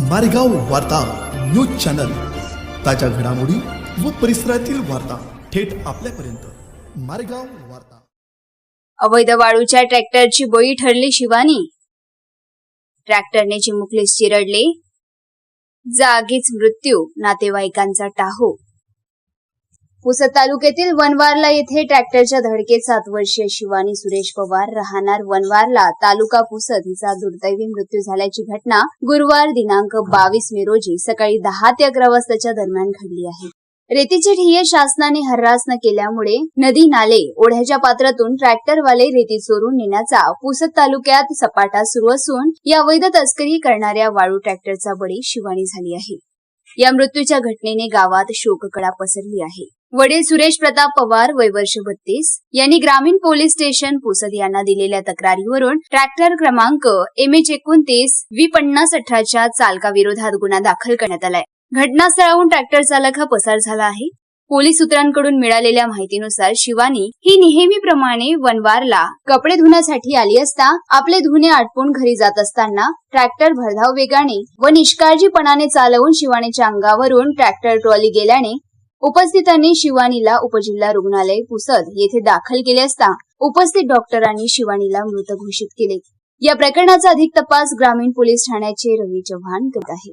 मारेगाव वार्ता news channel. ताज्या घडामोडी व परिसरातील वार्ता थेट आपल्यापर्यंत. मारेगाव वार्ता. अवैध वाळूच्या ट्रॅक्टरची बळी ठरली शिवानी. ट्रॅक्टरने चिमुकले चिरडले. जागीच मृत्यू नातेवाईकांचा टाहो. पुसद तालुक्यातील वनवारला येथे ट्रॅक्टरच्या धडकेत सात वर्षीय शिवानी सुरेश पवार राहणार वनवारला. तालुका पुसद हिचा दुर्दैवी मृत्यू झाल्याची घटना गुरुवार दिनांक बावीस मे रोजी सकाळी दहा ते अकरा वाजताच्या दरम्यान घडली आहे. रेतीचे ठिये शासनाने हर्रास न केल्यामुळे नदी नाले ओढ्याच्या पात्रातून ट्रॅक्टरवाले रेती चोरून नेण्याचा पुसद तालुक्यात सपाटा सुरू असून या वैध तस्करी करणाऱ्या वाळू ट्रॅक्टरचा बळी शिवानी झाली आहे. या मृत्यूच्या घटनेने गावात शोककळा पसरली आहे. वडील सुरेश प्रताप पवार वय वर्ष बत्तीस यांनी ग्रामीण पोलीस स्टेशन पुसद यांना दिलेल्या तक्रारीवरून ट्रॅक्टर क्रमांक एम एच एकोणतीस व्ही पन्नास अठराच्या चालकाविरोधात गुन्हा दाखल करण्यात आलाय. घटनास्थळाहून ट्रॅक्टर चालक हा पसार झाला आहे. पोलीस सूत्रांकडून मिळालेल्या माहितीनुसार शिवानी ही नेहमीप्रमाणे वनवारला कपडे धुण्यासाठी आली असता आपले धुणे आटपून घरी जात असताना ट्रॅक्टर भरधाव वेगाने व निष्काळजीपणाने चालवून शिवानीच्या अंगावरून ट्रॅक्टर ट्रॉली गेल्याने उपस्थितांनी शिवानीला उपजिल्हा रुग्णालय पुसद येथे दाखल केले असता उपस्थित डॉक्टरांनी शिवानीला मृत घोषित केले. या प्रकरणाचा अधिक तपास ग्रामीण पोलीस ठाण्याचे रवी चव्हाण करत आहेत.